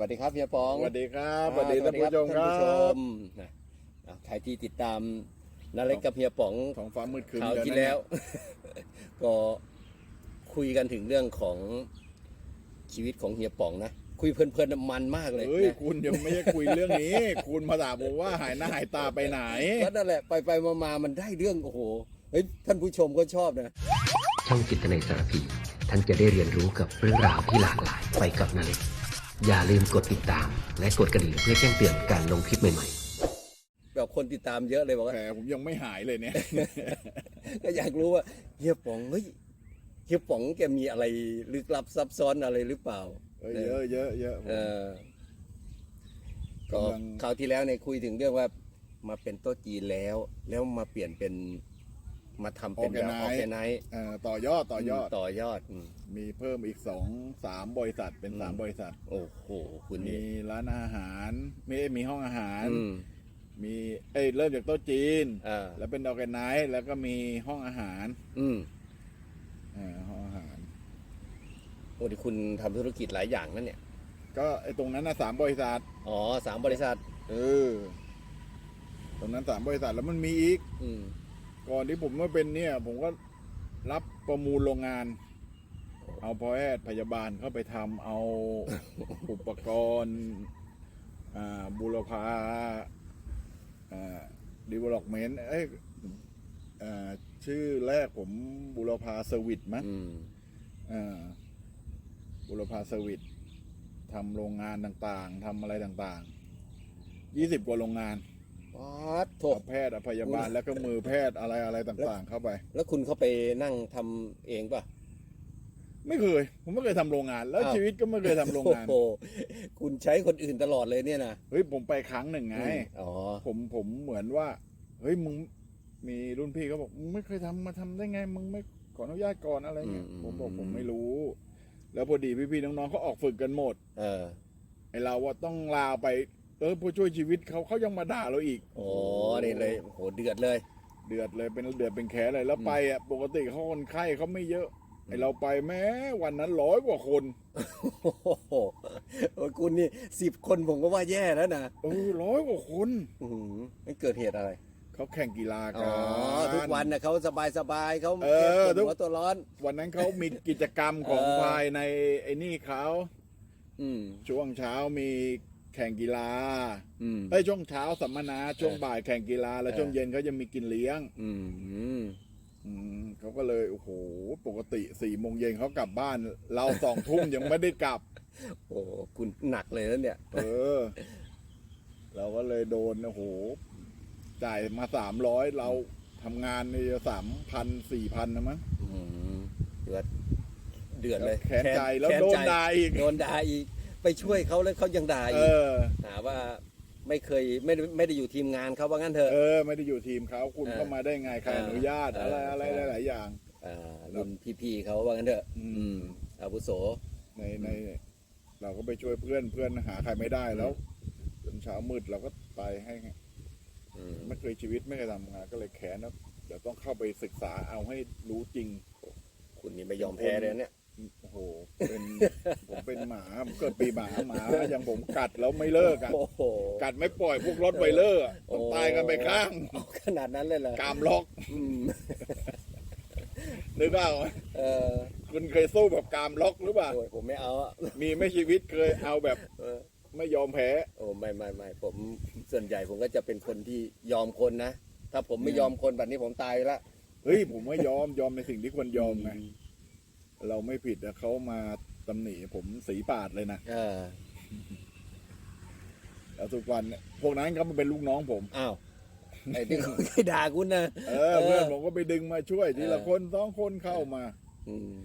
วัสดีครับเฮียปองสวัสดีครับอ่สวัสดีท่านผู้ชมคท่านรัผู้ชบมนะอะใครที่ติดตามนาเล็กกับเฮียป๋องท้องฟ้ามืดครึ้มคราวเดี๋ยที่นะแล้ว ก็คุยกันถึงเรื่องของชีวิตของเฮียป๋องนะคุยเพลินๆมันมากเลยเฮ้ยนะคุณยังไม่ได้คุยเรื่องนี้ คุณมาถามผมว่าหายหน้าหายตาไปไหนก็นั่นแหละไปไปๆมาๆมันได้เรื่องโอ้โหเฮ้ยท่านผู้ชมก็ชอบนะช่องจิตในสารพีท่านจะได้เรียนรู้กับเรื่องราวที่หลากหลายไปกับนาเล็ก อย่าลืมกดติดตาม และกดกระดิ่งเพื่อแจ้งเตือนการลงคลิปใหม่ๆแบบคนติดตามเยอะเลยบอกว่าแผลผมยังไม่หายเลยเนี่ย ก็อยากรู้ว่าเฮียป๋องเฮ้ยเฮียป๋องแกมีอะไรลึกลับซับซ้อนอะไรหรือเปล่าเอ้ยเยอะเยอะเยอะเออก็กำลังคราวที่แล้วเนี่ยคุยถึงเรื่องว่ามาเป็นโต๊ะจีนแล้ว แล้วมาเปลี่ยนเป็น มาทำเป็นแบบออแกไนท์เอ่อต่อยอดต่อยอด ต่อยอดอืม มีเพิ่มอีกสองสามบริษัทเป็นสามอืม บริษัท โอ้โห คุณมีนี่ร้านอาหารมีมีห้องอาหาร อืมมีเอ้ยเริ่มจากโต๊ะจีน อ่าแล้วเป็นดอกแกนไนท์แล้วก็มีห้องอาหารอืมเอ่อห้องอาหาร โอ้ที่คุณทำธุรกิจหลายอย่างนั่นเนี่ย ก็ไอ้ตรงนั้นนะสามบริษัทอ๋อสามบริษัท เออตรงนั้นสามบริษัทแล้วมันมีอีก อืม ก่อนที่ผมมาเป็นเนี่ย ผมก็รับประมูลโรงงาน เอาแพทย์พยาบาลเข้าไปทำเอาอุปกรณ์อ่าบุรพาอ่าดีเวล็อปเมนต์เอ้ยอ่าชื่อแรกผมบุรพาเซอร์วิสมั้งอืมอ่าบุรพาเซอร์วิสทำโรงงานต่างๆทำอะไรต่างๆยี่สิบกว่าโรงงาน วัดโถเอาแพทย์เอาพยาบาลแล้วก็มือแพทย์อะไรอะไรต่างๆ เข้าไป แล้วคุณเข้าไปนั่งทำเองป่ะไม่เคย ผมไม่เคยทำโรงงาน แล้วอ้าวชีวิตก็ไม่เคยทำโรงงานโอ้โหคุณใช้คนอื่นตลอดเลยเนี่ยนะเฮ้ยผมไปครั้งหนึ่งไงอืมอ๋อ ผมผมเหมือนว่า เฮ้ยมึงมีรุ่นพี่เขาบอกมึงไม่เคยทำมาทำได้ไง มึงไม่ขออนุญาตก่อนอะไรเงี้ยอืม ผมบอกอืมผมไม่รู้ แล้วพอดีพี่ๆน้องๆเขาออกฝึกกันหมดเออ ไอเราว่าต้องลาไป เออผู้ช่วยชีวิตเขาเขายังมาด่าเราอีก โอ้นี่เลยโอ้โหเดือดเลย เดือดเลยเป็นเดือดเป็นแขนเลยแล้วไปอะปกติเขาคนไข้เขาไม่เยอะไอเราไปแม้วันนั้นร้อยกว่าคนโอ้โหโอ้ยคุณนี่สิบคนผมก็ว่าแย่แล้วนะเออร้อยกว่าคนอื้อหือมันเกิดเหตุอะไรเขาแข่งกีฬาอ๋กัอนทุกวันนะเขาสบายสบายๆเขาเออแก้ปวดทุกหัวตัวร้อน วันนั้นเขามีกิจกรรมของเออภายในไอ้นี่เขาอืมช่วงเช้ามี แข่งกีฬาอืม เอ้ยช่วงเช้าสัมมนาช่วงเออบ่ายแข่งกีฬาแล้วเออ ช่วงเย็นเขาจะมีกินเลี้ยง อืมอืม อืมเขาก็เลยโอ้โหปกติสี่โมงเย็นเขากลับบ้าน เราสองทุ่มยังไม่ได้กลับ โอ้คุณหนักเลยแล้วเนี่ย เออ เราก็เลยโดนโอ้โห จ่ายมาสามร้อยเราทำงานในสามพันสี่พันนะมั้งอืมเดือดเดือดเลยแขนใจแล้วค้โดนใจด่าอีก โดนด่าอีก ไปช่วยเขาแล้วเขายังด่าเออีกอ หาว่าไม่เคยไม่ได้ไม่ได้อยู่ทีมงานเขาว่างั้นเถอะ เออ ไม่ได้อยู่ทีมเขาคุณเออเข้ามาได้ไงใครอนุญาตเอออะไรเอออะไรใช่หลายๆอย่าง อ่ารุ่นพี่ๆเขาว่างั้นเถอะ อืม อืมอาวุโส ในใน เราก็ไปช่วยเพื่อนเพื่อนหาใครไม่ได้แล้วจนเช้ามืดเราก็ไปให้อืมไม่เคยชีวิตไม่เคยทำงานก็เลยแขนแล้วเดี๋ยวต้องเข้าไปศึกษาเอาให้รู้จริง คุณนี่ไม่ยอมแพ้เลยนะเนี่ย โอ้โหเป็น ผมเป็นหมาผมเกิดปีหมาหมาอย่างผมกัดแล้วไม่เลิกอะโอ้โห กัดไม่ปล่อยพวกรถไวเลอร์อะต้องตายกันไปข้างเอาขนาดนั้นเลยเหรอกามล็อกอืมนึกว่าเออคุณเคยสู้แบบกามล็อกหรือเปล่าโอ้ยผมไม่เอาอะมีไหม่ชีวิตเคยเอาแบบเออไม่ยอมแพ้ โอ้ไม่ไม่ไม่ผมส่วนใหญ่ผมก็จะเป็นคนที่ยอมคนนะ ถ้าผมไม่ยอมคนแบบนี้ผมตายละ เฮ้ยผมไม่ยอมยอมในสิ่งที่ควรยอมไง เราไม่ผิดแต่เขามาตำหนิผมสีปาดเลยนะเออแล้วทุกวันเนี่ยพวกนั้นเขามาเป็นลูกน้องผม อ้าวไอ้ที่เคยด่าคุณนะ เออเพื่อนผมก็ไปดึงมาช่วยทีละเออคนสองคนเข้ามาอืม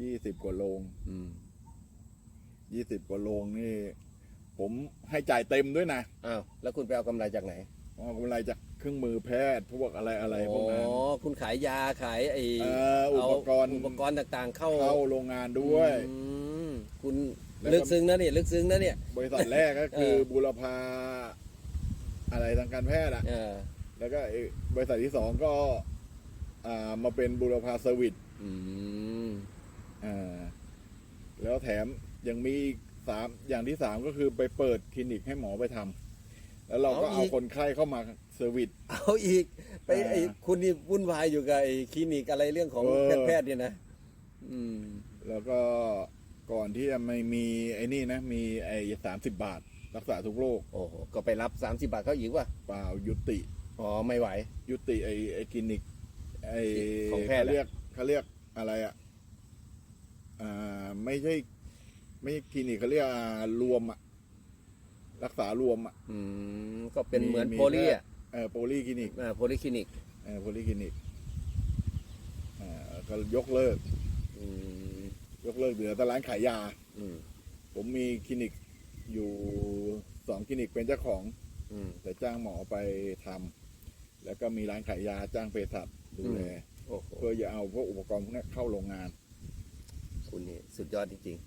ยี่สิบกว่าโรงอืมยี่สิบกว่าโรงนี่ ผมให้จ่ายเต็มด้วยนะอ้าวแล้วคุณไปเอากำไรจากไหน เอากำไรจาก เครื่องมือแพทย์พวกอะไรอะไรพวกนั้น อ๋อคุณขายยาขายไอ้เอออุปกรณ์ เาอุปกรณ์ต่างๆ เข้าเข้าโรงงานด้วย อืมคุณแล้วก็ ลึกซึ้งนะเนี่ยลึกซึ้งนะเนี่ย บริษัทแรกก็คือเออ บุรพาอะไรทางการแพทย์อะเออแล้วก็ไอ้บริษัทที่สองก็อ่ามาเป็นบุรพาเซอร์วิสอืมอ่าแล้วแถมยังมีอีกสามอย่างที่สามก็คือไปเปิดคลินิกให้หมอไปทำแล้วเราก็เอาอีเอากคนไข้เข้ามาเซอร์วิส เอาอีก ไปอ่าไอ้คุณนี่วุ่นวายอยู่กับไอ้คลินิกอะไรเรื่องของเออ แพทย์ๆเนี่ยนะอืม แล้วก็ก่อนที่จะไม่มีไอ้นี่นะ มีไอ้สามสิบบาท รักษาทุกโรคโอ้โหก็ไปรับ 30 บาทเขาอีกว่ะเปล่ายุติ อ๋อ ไม่ไหว ยุติไอ้ไอ้คลินิกไอ้ของแพทย์เขาเรียกเขาเรียกอะไรอะอ่าไม่ใช่ ไม่ใช่คลินิกเขาเรียกอ่ารวมอะ รักษารวมอะ อืม ก็เป็นเหมือนมีโพลีอะ เออโพลีคลินิกอ่าโพลีคลินิกเออโพลีคลินิกอ่าก็ยกเลิก อืมยกเลิกเหลือแต่ร้านขายยา อืมผมมีคลินิกอยู่สองคลินิกเป็นเจ้าของ อืม แต่จ้างหมอไปทำแล้วก็มีร้านขายยาจ้างเภสัชดูแลโอ้โหเพื่อจะเอาพวกอุปกรณ์พวกนี้เข้าโรงงานคุณนี่สุดยอดจริง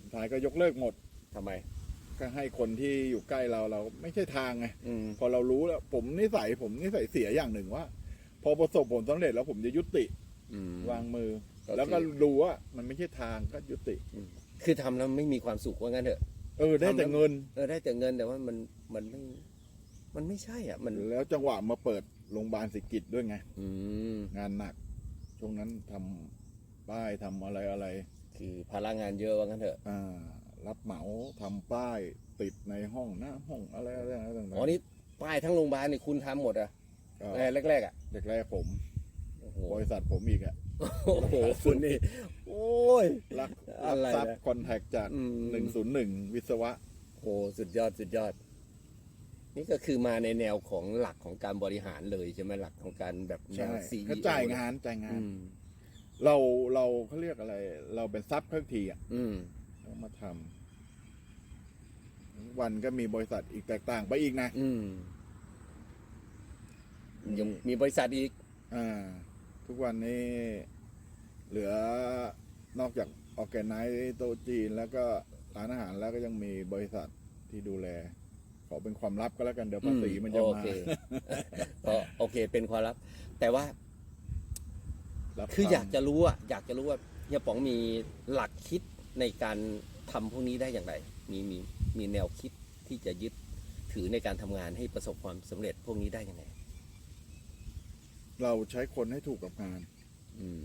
สุดท้ายก็ยกเลิกหมด ๆทำไม ก็ให้คนที่อยู่ใกล้เราเราไม่ใช่ทางไงอืม พอเรารู้แล้ว ผมนิสัยผมนิสัยเสียอย่างหนึ่งว่า พอประสบผลสำเร็จแล้วผมจะยุติอืม วางมือ ก็คือแล้วก็รู้ว่ามันไม่ใช่ทางก็ยุติอืมคือทำแล้วไม่มีความสุขว่างั้นเถอะ เออได้แต่เงิน เออได้แต่เงินแต่ว่ามันมันไม่ มันไม่ใช่อะ มันแล้วจังหวะมาเปิดโรงพยาบาลศิกิจด้วยไง อืมงานหนัก ช่วงนั้นทำป้ายทำอะไรอะไรคือภาระงานเยอะว่างั้นเถอะ อ่า รับเหมาทำป้ายติดในห้องหน้าห้องอะไรอะไรต่างๆอ๋อนี่ป้ายทั้งโรงพยาบาลนี่คุณทำหมดอะก็แรกแรกๆอะแรกๆผมโอ้โหบริษัทผมอีกอะโอ้โหคุณนี่โอ้ย รักอะไรทรัพนะย์คอนแทคจากอืมหนึ่งศูนย์หนึ่งวิศวะ โอ้สุดยอดสุดยอด นี่ก็คือมาในแนวของหลักของการบริหารเลยใช่ไหมหลักของการแบบแนใช่ว CEO เขาจ่ายงานจ่ายงาน อืมเราเราเขาเรียกอะไร เราเป็นซับเครื่องทีอะอืมเรามาทำ วันก็มีบริษัทอีกแตกต่างไปอีกนะอืมยังมีบริษัทอีก อ่า ทุกวันนี้เหลือนอกจากออแกไนซ์โตะจีน แล้วก็ร้านอาหารแล้วก็ยังมีบริษัทที่ดูแล ขอเป็นความลับก็แล้วกันเดี๋ยวภาษีมันจะโอมาเคก็โอเค เป็นความลับ แต่ว่ารับคือทำอยากจะรู้อะอยากจะรู้ว่าเฮียป๋องมีหลักคิด ในการทำพวกนี้ได้อย่างไร มีมีมีแนวคิดที่จะยึดถือในการทำงานให้ประสบความสำเร็จพวกนี้ได้ยังไง เราใช้คนให้ถูกกับงาน อืม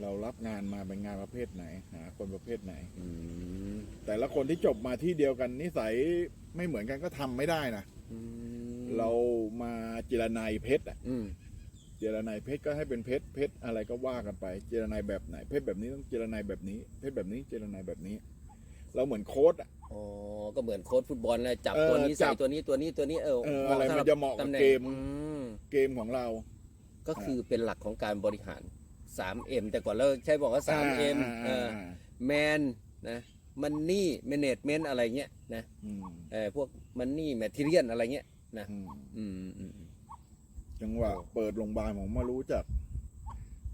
เรารับงานมาเป็นงานประเภทไหน หา คนประเภทไหน อืม แต่ละคนที่จบมาที่เดียวกันนิสัยไม่เหมือนกันก็ทำไม่ได้นะอืมเรามาเจรนายเพชรอะอืม เจรนายเพชรก็ให้เป็นเพชรเพชรอะไรก็ว่ากันไป เจรนายแบบไหน เพชรแบบนี้ต้องเจรนายแบบนี้ เพชรแบบนี้เจรนายแบบนี้ เราเหมือนโค้ดอะอ๋อ ก็เหมือนโค้ชฟุตบอลนะจับเออตัวนี้จัใส่บ ตัวนี้ตัวนี้ตัวนี้เออเออหาอะไรสำหมันจะเหมาะกับตำแหน่งเกมอืมเกมของเราก็คือเป็นหลักของการบริหาร 3M แต่ก่อนเราใช้บอกว่า 3M เอออ่าแมนนะมันนี่แมเนจเมนต์อะไรเงี้ยนะอืมเออพวกมันนี่แมทเทียนอะไรเงี้ยนะอืมอืมอืมอืม จังหวะเปิดโรงพยาบาลผมมารู้จัก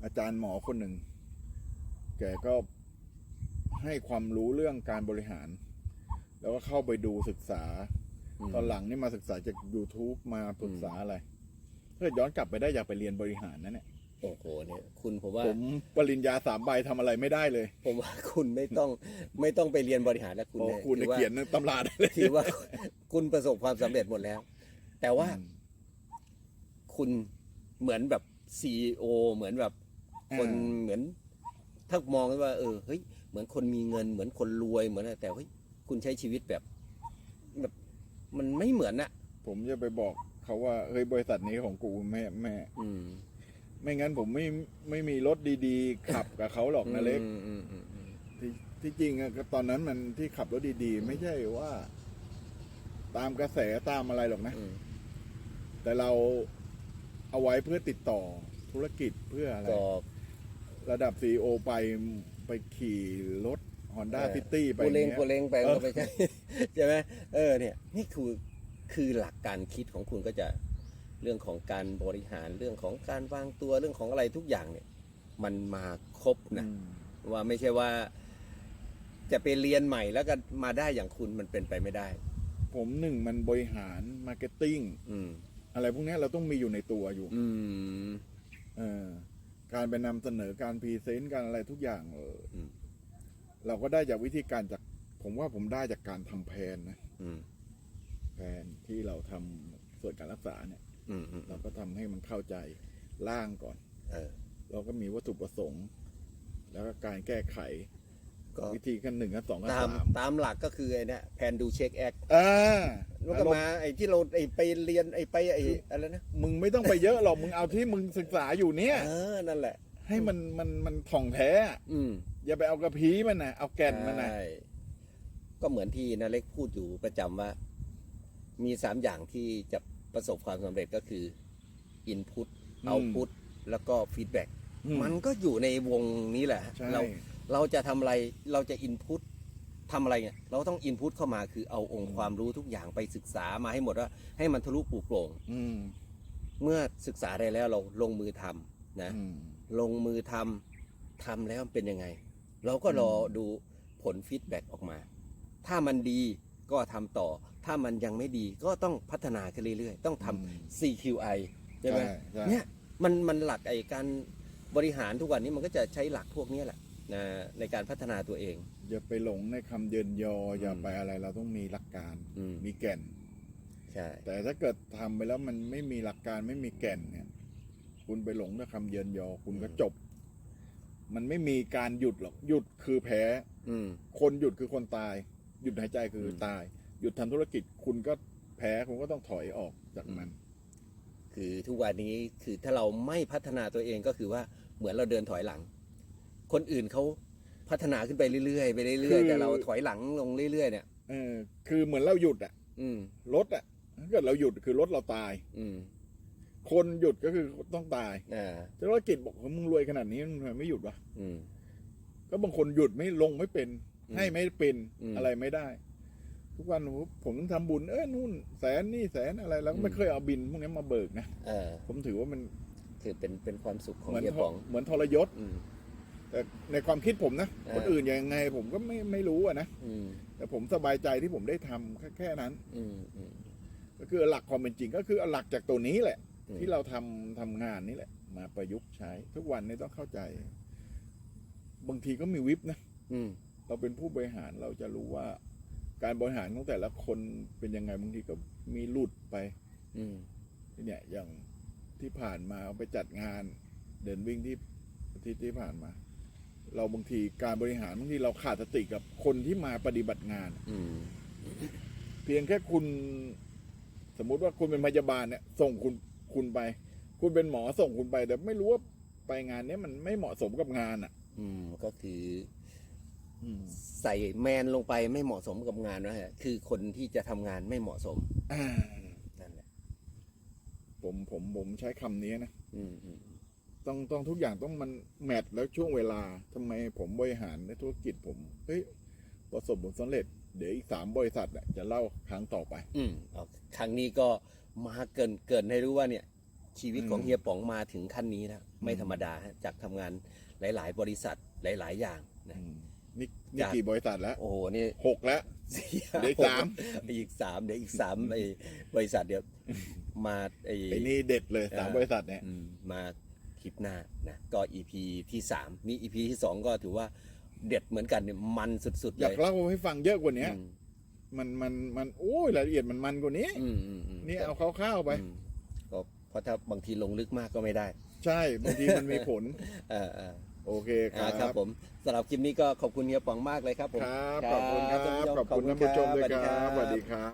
อาจารย์หมอคนหนึ่ง แกก็ให้ความรู้เรื่องการบริหาร แล้วก็เข้าไปดูศึกษามตอนหลังนี่มาศึกษาจาก YouTube มาปรึกษาอะไรถ้าย้อนกลับไปได้อยากไปเรียนบริหารนะเนี่ยโอ้โหเนี่ยคุณผมว่าผมปริญญาสามใบทำอะไรไม่ได้เลย ผมว่าคุณไม่ต้องไม่ต้องไปเรียนบริหารแล้วคุณพอเนี่ยคุณถือว่าเขียนตำราได้เลยถือว่าคุณประสบความสำเร็จหมดแล้ว แต่ว่าอืม คุณเหมือนแบบซีอเหมือนแบบคนอ่าเหมือน ถ้ามองว่า เออเฮ้ยเหมือนคนมีเงิน เหมือนคนรวยเหมือนอะไรแต่เฮ้ยคุณใช้ชีวิตแบบ แบบมันไม่เหมือนน่ะผมจะไปบอกเขาว่าเฮ้ยบริษัทนี้ของกูแม่แม่อืมไม่งั้นผมไม่ไม่มีรถดีๆ ขับกับเขาหรอกนะเล็กอืมอืมอืมอืมที่ที่จริงอะก็ตอนนั้นมันที่ขับรถดีๆ ไม่ใช่ว่า ตามกระแสตามอะไรหรอกนะ อืมแต่เรา เอาไว้เพื่อติดต่อธุรกิจเพื่ออะไร ก็ ระดับซีอไปไปขี่รถ Honda เออ City ไปกูเลงนี่ยกูเลงไปเออก็ไม่ใช่ ใช่ไหมเออเนี่ยนี่คือคือหลักการคิดของคุณก็จะเรื่องของการบริหารเรื่องของการวางตัวเรื่องของอะไรทุกอย่างเนี่ย มันมาครบนะ อืมว่าไม่ใช่ว่า จะไปเรียนใหม่แล้วก็มาได้อย่างคุณมันเป็นไปไม่ได้ ผมหนึ่งมันบริหารมาร์เก็ตติ้ง อืม อะไรพวกเนี้ยเราต้องมีอยู่ในตัวอยู่ อืมเออการไปนำเสนอการพรีเซนต์การอะไรทุกอย่างเอออมเราก็ได้จากวิธีการจาก ผมว่าผมได้จากการทำแผนนะอืมแผนที่เราทำส่วนการรักษาเนี่ยอืมอืมเราก็ทำให้มันเข้าใจร่างก่อน เออ เราก็มีวัตถุประสงค์ แล้วก็การแก้ไข ก็วิธีกันหนึ่งกันสองกันตามสามตามหลักก็คือไอ้เนี่ยแผนดูเช็คแอคอ่าแล้วก็มาไอ้ที่เราไอ้ไปเรียนไอ้ไปไอ้อะไรนะมึงไม่ต้องไปเยอะหรอกมึงเอาที่มึงศึกษาอยู่เนี่ย เออนั่นแหละ ให้มันมันมันถ่องแท้อะอืมอย่าไปเอากระพี้มันนะเอาแก่นมันนะใช่ก็เหมือนที่นาเล็กพูดอยู่ประจำว่า มีสามอย่างที่จะประสบความสำเร็จก็คือ Input Output แล้วก็ Feedback อื มันก็อยู่ในวงนี้แหละ ใช่ เรา เราจะทำอะไรเราจะ Input ทำอะไรเนี่ยเราต้อง Input เข้ามาคือเอาองค์ความรู้ทุกอย่างไปศึกษามาให้หมดว่าให้มันทะลุปลุกโปร่งอืมเมื่อศึกษาได้แล้วเราลงมือทำนะ อืม ลงมือทำทำแล้วมันเป็นยังไง เราก็รอดูผลฟีดแบ็กออกมา ถ้ามันดีก็ทำต่อ ถ้ามันยังไม่ดีก็ต้องพัฒนาขึ้นเรื่อยๆ ต้องทำ CQI ใช่ไหมใช่ เนี่ยมันมันหลักไอ้การบริหารทุกวันนี้มันก็จะใช้หลักพวกนี้แหละ นะในการพัฒนาตัวเอง อย่าไปหลงในคำเยินยอ อย่าอืมไปอะไรเราต้องมีหลักการ อืม มีแก่น ใช่ แต่ถ้าเกิดทำไปแล้วมันไม่มีหลักการไม่มีแก่นเนี่ย คุณไปหลงในคำเยินยอ คุณก็จบ มันไม่มีการหยุดหรอกหยุดคือแพ้ อืม คนหยุดคือคนตาย หยุดหายใจคืออม ตาย หยุดทำธุรกิจคุณก็แพ้คุณก็ต้องถอยออกจากมัน คือทุกวันนี้คือถ้าเราไม่พัฒนาตัวเองก็คือว่าเหมือนเราเดินถอยหลัง คนอื่นเขาพัฒนาขึ้นไปเรื่อยๆไปเรื่อยคืๆอแต่เราถอยหลังลงเรื่อยๆเนี่ยเออคือเหมือนเราหยุดอะอืมรถอะถ้าเกิดเราหยุดคือรถเราตาย อืมคนหยุดก็คือต้องตายอ่าธุรกิจบอกว่ามึงรวยขนาดนี้มึงทำไมไม่หยุดวะอืม ก็บางคนหยุดไม่ลงไม่เป็น อืมให้ไม่เป็นอืมอะไรไม่ได้ ทุกวันผมต้องทำบุญเอ้ยนู่นแสนนี่แสนอะไรแล้วก็อืไม่มเคยเอาบินพวกนี้มาเบิกนะเออผมถือว่ามันคือเป็นเป็นความสุขของเหมือนเฮียทป๋อง เหมือนทรยศ อืม แต่ในความคิดผมนะเออคนอื่นยังไงผมก็ไม่ไม่รู้อะนะอืมแต่ผมสบายใจที่ผมได้ทำแค่แค่นั้นอืมอืมก็คือหลักความเป็นจริงก็คือหลักจากตัวนี้แหละอืมที่เราทำทำงานนี่แหละ มาประยุกต์ใช้ ทุกวันนี้ต้องเข้าใจ บางทีก็มีวิบนะอืมเราเป็นผู้บริหารเราจะรู้ว่า การบริหารของแต่ละคนเป็นยังไงบางทีก็มีหลุดไปอืมเนี่ยอย่างที่ผ่านมาไปจัดงาน เดินวิ่งที่อาที่ที่ผ่านมา เราบางทีการบริหารบางทีเราขาดสติกับคนที่มาปฏิบัติงาน อืม เพียงแค่คุณ สมมุติว่าคุณเป็นพยาบาลเนี่ย ส่งคุณคุณไป คุณเป็นหมอส่งคุณไป แต่ไม่รู้ว่าไปงานเนี้ยมันไม่เหมาะสมกับงานอะ อืม ก็คืออืมใส่แมนลงไปไม่เหมาะสมกับงานนะฮะ คือคนที่จะทำงานไม่เหมาะสมอ่านั่นแหละ ผมผมผมใช้คำนี้นะ อืมอืม ต้องต้องทุกอย่างต้องมันแมทแล้วช่วงเวลาทำไมผมบริหารในธุรกิจผมเฮ้ยประสบผลสำเร็จ เดี๋ยวอีกสามบริษัทเนี่ยจะเล่าครั้งต่อไป อืมเอาครั้งนี้ก็มาเกินเกินให้รู้ว่าเนี่ย ชีวิตของอืมเฮียป๋องมาถึงขั้นนี้แล้วไม่อืมธรรมดาฮะจากทำงานหลาย ๆ บริษัทหลาย ๆ อย่างนะอืมนี่นี่จากกี่บริษัทแล้ว โอ้โหนี่หกแล้วสี่เดี๋ยวอีกสามอีกสามเดี๋ยวอีกสามไอ้บริษัทเดี๋ยวมาไอ้ไอ้นี่เด็ดเลยสามเออบริษัทเนี่ยอืมมาค ลิปหน้านะก็ EP ที่สามนี่ EP ที่สองก็ถือว่าเด็ดเหมือนกันเนี่ยมันสุดๆอเลยยากเล่าให้ฟังเยอะกว่านี้อืมมันมันมันโอ้ยรายละเอียดมันมันกว่านี้ อืมอืมอืมนี่เอาคร่าวๆไป อืมก็เพราะถ้าบางทีลงลึกมากก็ไม่ได้ใช่บางทีมันมีผล เออเออโอเคคอ่ารับ ครับผมสำหรับคลิปนี้ก็ขอบคุณเฮียป๋องมากเลยครับผม ครับขอบคุณครับท่านผู้ชมขอบคุณท่านผู้ชมด้วยขอบคุณคครัรับบสวัสดีครับ